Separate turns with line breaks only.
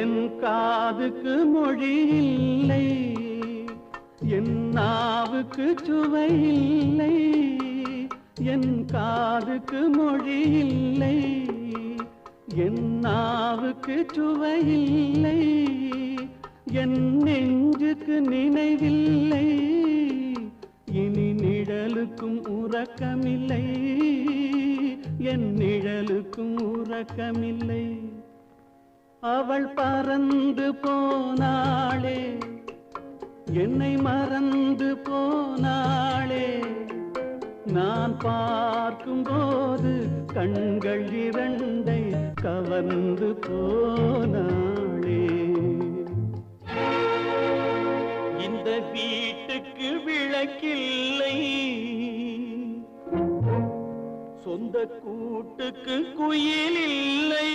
என் காதுக்கு மொழி இல்லை என் நாவுக்கு சுவை இல்லை என் காதுக்கு மொழி இல்லை என் நாவுக்கு சுவை இல்லை என் நெஞ்சுக்கு நினைவில்லை இனி நிழலுக்கும் உறக்கமில்லை என் நிழலுக்கும் உறக்கமில்லை. அவள் பறந்து போனாளே. என்னை மறந்து போனாளே. நான் பார்க்கும்போது கண்கள் இரண்டை கவர்ந்து போனாளே. இந்த வீட்டுக்கு விளக்கில்லை. சொந்த கூட்டுக்கு குயில் இல்லை